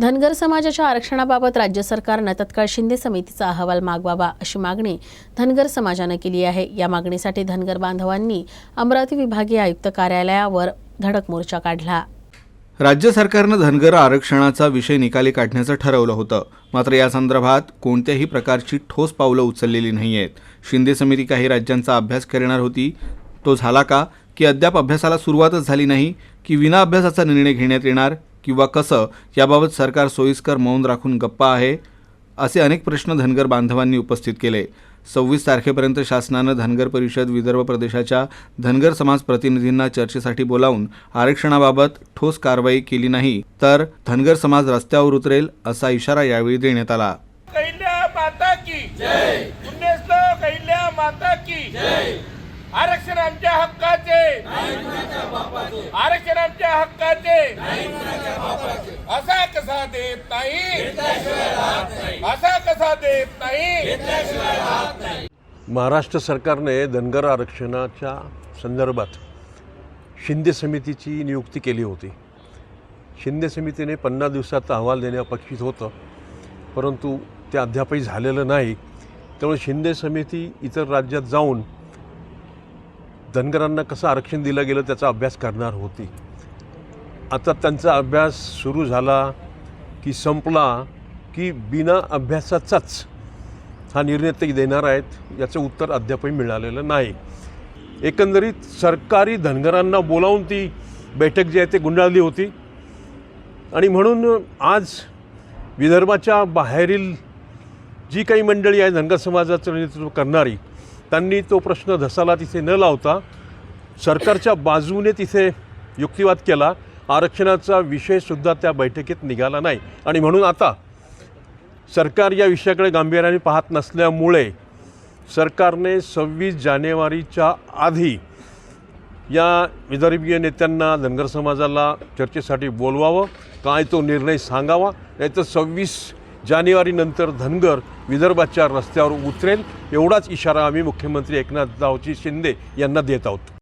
धनगर समाजाच्या आरक्षणाबाबत राज्य सरकारनं तत्काळ शिंदे समितीचा अहवाल मागवावा अशी मागणी धनगर समाजानं केली आहे. या मागणीसाठी धनगर बांधवांनी अमरावती विभागीय आयुक्त कार्यालयावर धडक मोर्चा काढला. राज्य सरकारनं धनगर आरक्षणाचा विषय निकाली काढण्याचं ठरवलं होतं. मात्र या संदर्भात कोणत्याही प्रकारची ठोस पावलं उचललेली नाही आहेत शिंदे समिती काही राज्यांचा अभ्यास करणार होती. तो झाला का? की अद्याप अभ्यासाला सुरुवातच झाली नाही. की विना अभ्यासाचा निर्णय घेण्यात येणार? किंवा कसं याबाबत सरकार सोयीस्कर मौन राखून गप्पा आहे असे अनेक प्रश्न धनगर बांधवांनी उपस्थित केले. सव्वीस तारखेपर्यंत शासनानं धनगर परिषद विदर्भ प्रदेशाच्या धनगर समाज प्रतिनिधींना चर्चेसाठी बोलावून आरक्षणाबाबत ठोस कारवाई केली नाही तर धनगर समाज रस्त्यावर उतरेल असा इशारा यावेळी देण्यात आला. आरक्षण आमच्या हक्काचे. आरक्षण आमच्या हक्काचे. कसा देत नाही? असा कसा देत नाही. महाराष्ट्र सरकारने धनगर आरक्षणाच्या संदर्भात शिंदे समितीची नियुक्ती केली होती. शिंदे समितीने पन्नास दिवसात अहवाल देणे अपेक्षित होतं परंतु ते अद्यापही झालेलं नाही. त्यामुळे शिंदे समिती इतर राज्यात जाऊन धनगरांना कसं आरक्षण दिलं गेलं त्याचा अभ्यास करणार होती. आता त्यांचा अभ्यास सुरू झाला की संपला की बिना अभ्यासाचाच हा निर्णय ते देणार आहेत याचं उत्तर अद्यापही मिळालेलं नाही. एकंदरीत सरकारी धनगरांना बोलावून ती बैठक जी आहे ती गुंडाळली होती. आणि म्हणून आज विदर्भाच्या बाहेरील जी काही मंडळी आहे धनगर समाजाचं नेतृत्व करणारी त्यांनी तो प्रश्न धसाला तिथे न लावता सरकारच्या बाजूने तिथे युक्तिवाद केला. आरक्षणाचा विषयसुद्धा त्या बैठकीत निघाला नाही. आणि म्हणून आता सरकार या विषयाकडे गांभीर्याने पाहत नसल्यामुळे सरकारने सव्वीस जानेवारीच्या आधी या विदर्भीय नेत्यांना धनगर समाजाला चर्चेसाठी बोलवावं काय तो निर्णय सांगावा नाही तर सव्वीस जानेवारीनंतर धनगर विदर्भाच्या रस्त्यावर उतरेल एवढाच इशारा आम्ही मुख्यमंत्री एकनाथ रावजी शिंदे यांना देत आहोत.